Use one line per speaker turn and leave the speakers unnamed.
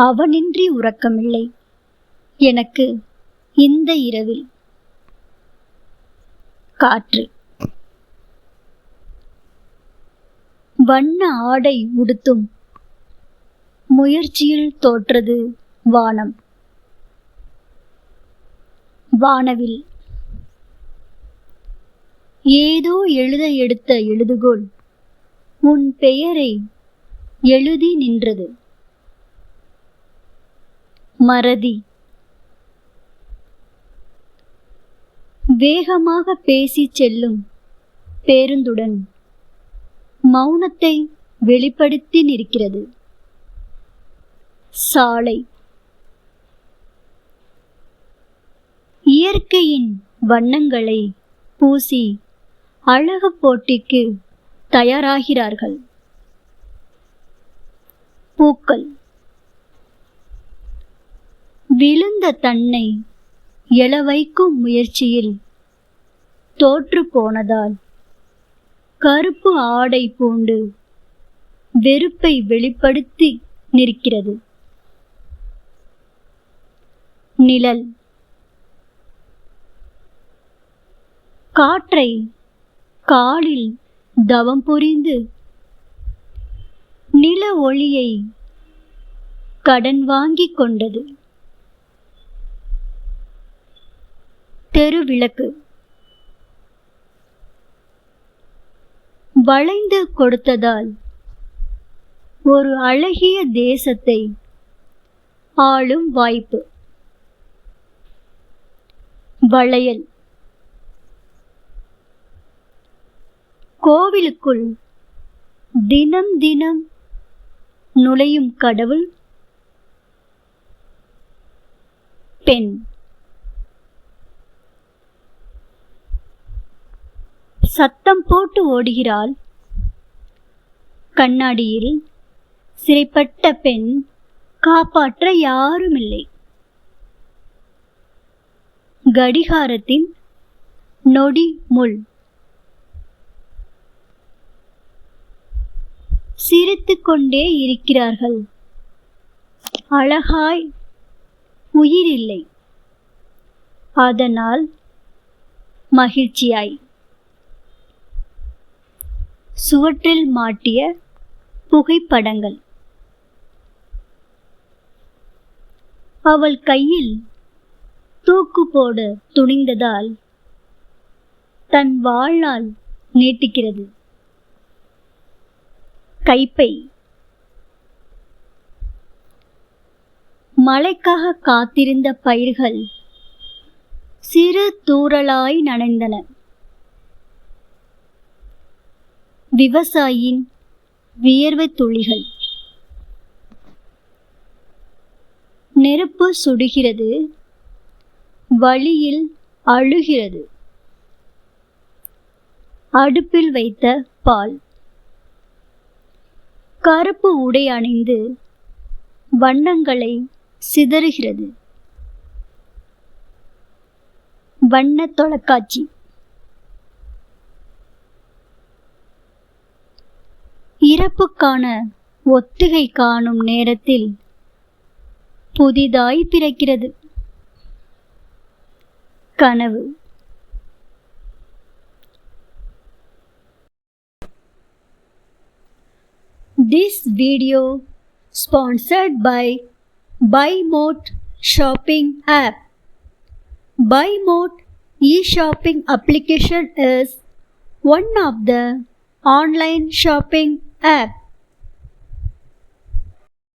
அவனின்றி உறக்கமில்லை. எனக்கு இந்த இரவில் காற்று. வண்ண ஆடை உடுத்தும் முயற்சியில் தோற்றது வானம். வானவில் ஏதோ எழுத எடுத்த எழுதுகோள் உன் பெயரை எழுதி நின்றது. மறதி. வேகமாக பேசி செல்லும் பேருந்துடன் மௌனத்தை வெளிப்படுத்தி நிற்கிறது. சாலை. இயற்கையின் வண்ணங்களை பூசி அழகு போட்டிக்கு தயாராகிறார்கள். பூக்கள். விழுந்த தன்னை எழ வைக்கும் முயற்சியில் தோற்று போனதால் கருப்பு ஆடை பூண்டு வெறுப்பை வெளிப்படுத்தி நிற்கிறது. நிழல். காற்றை காலில் தவம் புரிந்து நில ஒளியை கடன் வாங்கிக் கொண்டது. தெருவிளக்கு வளைந்து கொடுத்ததால் ஒரு அழகிய தேசத்தை ஆளும் வாய்ப்பு. வளையல். கோவிலுக்குள் தினம் தினம் நுழையும் கடவுள் பெண். சத்தம் போட்டு ஓடுகிறாள். கண்ணாடியில் சிறைப்பட்ட பெண் காப்பாற்ற யாருமில்லை. கடிகாரத்தின் நொடி முள். சிரித்து கொண்டே இருக்கிறார்கள். அழகாய் உயிரில்லை. அதனால் மகிழ்ச்சியாய். சுவற்றில் மாட்டிய புகைப்படங்கள். அவள் கையில் தூக்கு போட துணிந்ததால் தன் வாழ்நாள் நீட்டிக்கிறது. கைப்பை. மழைக்காக காத்திருந்த பயிர்கள் சிறு தூறலாய் நனைந்தன. விவசாயியின் வியர்வை துளிகள். நெருப்பு சுடுகிறது வழியில் அழுகிறது. அடுப்பில் வைத்த பால். கருப்பு உடை அணிந்து வண்ணங்களை சிதறுகிறது. வண்ண தொலைக்காட்சி. இறப்புக்கான ஒத்திகை காணும் நேரத்தில் புதிதாய் பிறக்கிறது கனவு This video sponsored by BuyMote shopping app. BuyMote e-shopping application is one of the online shopping À,